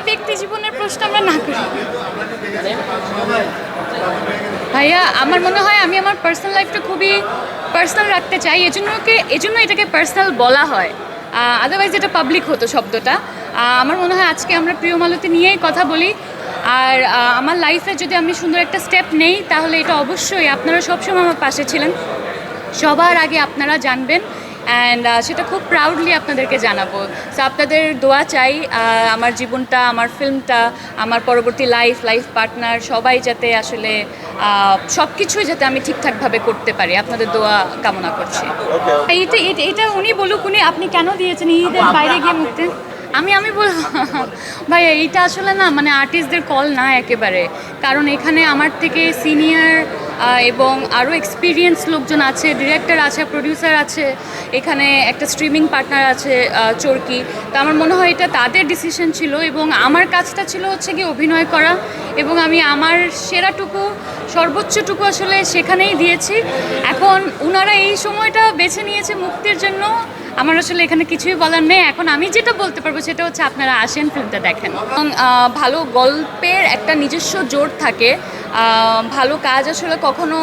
আসলে ব্যক্তি জীবনের প্রশ্ন আমরা না করি। ভাইয়া, আমার মনে হয় আমি আমার পার্সোনাল লাইফটা খুবই পার্সোনাল রাখতে চাই এজন্য এজন্য এটাকে পার্সোনাল বলা হয়। আদারওয়াইজ এটা পাবলিক হতো শব্দটা। আমার মনে হয় আজকে আমরা প্রিয় মালতী নিয়েই কথা বলি। আর আমার লাইফে যদি আমি সুন্দর একটা স্টেপ নেই, তাহলে এটা অবশ্যই আপনারা সবসময় আমার পাশে ছিলেন। সবার আগে আপনারা জানবেন। অ্যান্ড সেটা খুব প্রাউডলি আপনাদেরকে জানাব। সো আপনাদের দোয়া চাই আমার জীবনটা আমার ফিল্মটা আমার পরবর্তী লাইফ লাইফ পার্টনার সবাই যাতে আসলে সব কিছুই যাতে আমি ঠিকঠাকভাবে করতে পারি। আপনাদের দোয়া কামনা করছি। এইটা এটা- এটা উনি বলুক উনি আপনি কেন দিয়েছেন? ঈদের বাইরে গিয়ে মুক্তি? আমি আমি বল ভাই এইটা আসলে না মানে আর্টিস্টদের কল না একেবারে। কারণ এখানে আমার থেকে সিনিয়র এবং আরও এক্সপিরিয়েন্স লোকজন আছে ডিরেক্টর আছে প্রডিউসার আছে, এখানে একটা স্ট্রিমিং পার্টনার আছে চরকি। তো আমার মনে হয় এটা তাদের ডিসিশন ছিল এবং আমার কাজটা ছিল হচ্ছে কি অভিনয় করা এবং আমি আমার সেরাটুকু, সর্বোচ্চটুকু আসলে সেখানেই দিয়েছি। এখন ওনারা এই সময়টা বেছে নিয়েছে মুক্তির জন্য। আমার আসলে এখানে কিছুই বলার নেই। এখন আমি যেটা বলতে পারব সেটা হচ্ছে আপনারা আসেন, ফিল্মটা দেখেন। এবং ভালো গল্পের একটা নিজস্ব জোর থাকে। ভালো কাজ আসলে কখনো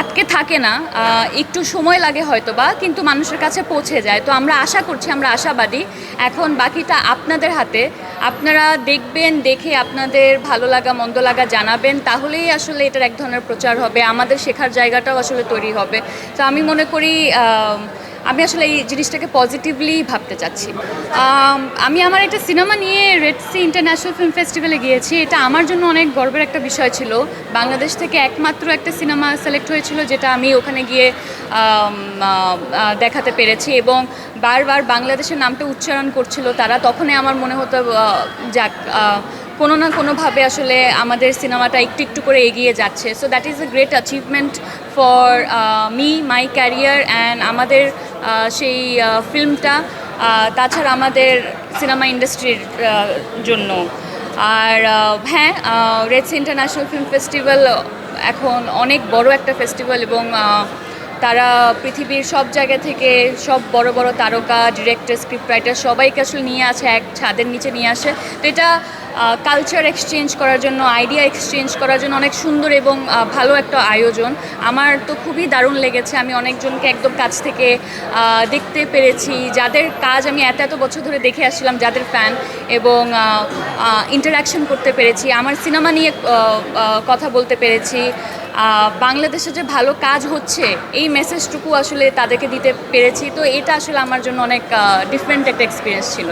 আটকে থাকে না। একটু সময় লাগে হয়তো বা কিন্তু মানুষের কাছে পৌঁছে যায়। তো আমরা আশা করছি, আমরা আশাবাদী। এখন বাকিটা আপনাদের হাতে। আপনারা দেখবেন, দেখে আপনাদের ভালো লাগা, মন্দ লাগা জানাবেন, তাহলেই আসলে এটার এক ধরনের প্রচার হবে। আমাদের শেখার জায়গাটাও আসলে তৈরি হবে। তো আমি মনে করি আমি আসলে এই জিনিসটাকে পজিটিভলি ভাবতে চাচ্ছি। আমি আমার একটা সিনেমা নিয়ে রেড সি ইন্টারন্যাশনাল ফিল্ম ফেস্টিভ্যালে গিয়েছি। এটা আমার জন্য অনেক গর্বের একটা বিষয় ছিল। বাংলাদেশ থেকে একমাত্র একটা সিনেমা সিলেক্ট হয়েছিল, যেটা আমি ওখানে গিয়ে দেখাতে পেরেছি এবং বারবার বাংলাদেশের নামটা উচ্চারণ করছিল। তারা তখনই আমার মনে হতো যাক কোনো না কোনোভাবে আসলে আমাদের সিনেমাটা একটু একটু করে এগিয়ে যাচ্ছে। So that is a great achievement for me my career and আমাদের সেই ফিল্মটা তাছাড়া আমাদের সিনেমা ইন্ডাস্ট্রির জন্য। আর হ্যাঁ রেডস ইন্টারন্যাশনাল ফিল্ম ফেস্টিভ্যাল এখন অনেক বড় একটা ফেস্টিভ্যাল এবং তারা পৃথিবীর সব জায়গা থেকে সব বড় বড় তারকা ডিরেক্টর স্ক্রিপ্ট রাইটার সবাইকে আসলে নিয়ে আসে, এক ছাদের নিচে নিয়ে আসে। তো এটা কালচার এক্সচেঞ্জ করার জন্য আইডিয়া এক্সচেঞ্জ করার জন্য অনেক সুন্দর এবং ভালো একটা আয়োজন। আমার তো খুবই দারুণ লেগেছে। আমি অনেকজনকে একদম কাছ থেকে দেখতে পেরেছি। যাদের কাজ আমি এত এত বছর ধরে দেখে আসছিলাম, যাদের ফ্যান এবং ইন্টারাকশন করতে পেরেছি। আমার সিনেমা নিয়ে কথা বলতে পেরেছি। বাংলাদেশে যে ভালো কাজ হচ্ছে, এই মেসেজটুকু আসলে তাদেরকে দিতে পেরেছি। তো এটা আসলে আমার জন্য অনেক ডিফারেন্ট একটা এক্সপিরিয়েন্স ছিল।